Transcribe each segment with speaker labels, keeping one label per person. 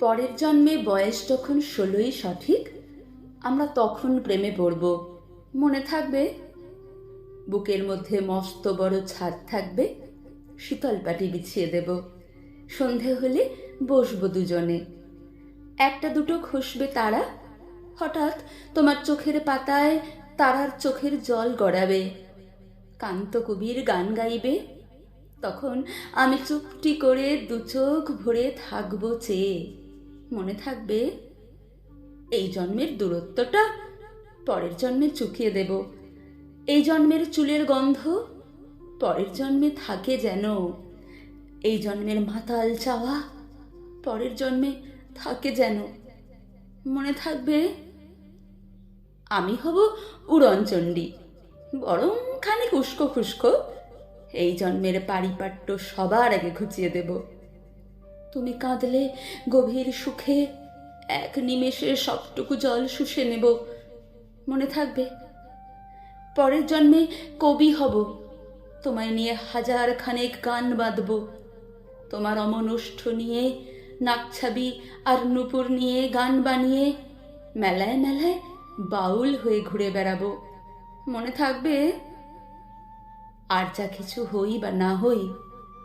Speaker 1: পরের জন্মে বয়স যখন ষোলোই সঠিক, আমরা তখন প্রেমে পড়ব। মনে থাকবে, বুকের মধ্যে মস্ত বড় ছাদ থাকবে শীতল পাটি বিছিয়ে দেব। সন্ধে হলে বসবো দুজনে। একটা দুটো খসবে তারা, হঠাৎ তোমার চোখের পাতায় তারার চোখের জল গড়াবে। কান্ত কবির গান গাইবে, তখন আমি চুপটি করে দু চোখ ভরে থাকব চেয়ে। মনে থাকবে। এই জন্মের দূরত্বটা পরের জন্মে চুকিয়ে দেব। এই জন্মের চুলের গন্ধ পরের জন্মে থাকে যেন। এই জন্মের মাতাল চাওয়া পরের জন্মে থাকে যেন। মনে থাকবে, আমি হব উড়নচণ্ডী, বরং খানিক উস্কো খুস্কো এই জন্মের পারিপাট্য সবার আগে ঘুচিয়ে দেব। তুমি কাঁদলে গভীর সুখে, এক নিমেষে সবটুকু জল শুষে নেব। মনে থাকবে, পরের জন্মে কবি হব, তোমায় নিয়ে হাজার খানেক গান বাঁধব। তোমার অমনুষ্ঠ নিয়ে, নাকছাবি আর নুপুর নিয়ে গান বানিয়ে, মেলায় মেলায় বাউল হয়ে ঘুরে বেড়াবো। মনে থাকবে, আর যা কিছু হই বা না হই,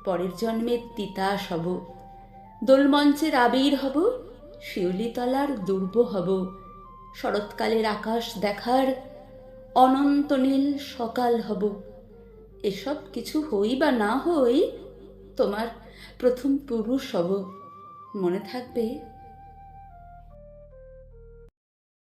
Speaker 1: পরের জন্মে তিতাস হব। দোলমঞ্চের আবির হব, শিউলিতলার দুর্ব হব। শরৎকালের আকাশ দেখার অনন্ত নীল সকাল হব। এসব কিছু হই বা না হই তোমার প্রথম পুরুষ হব। মনে থাকবে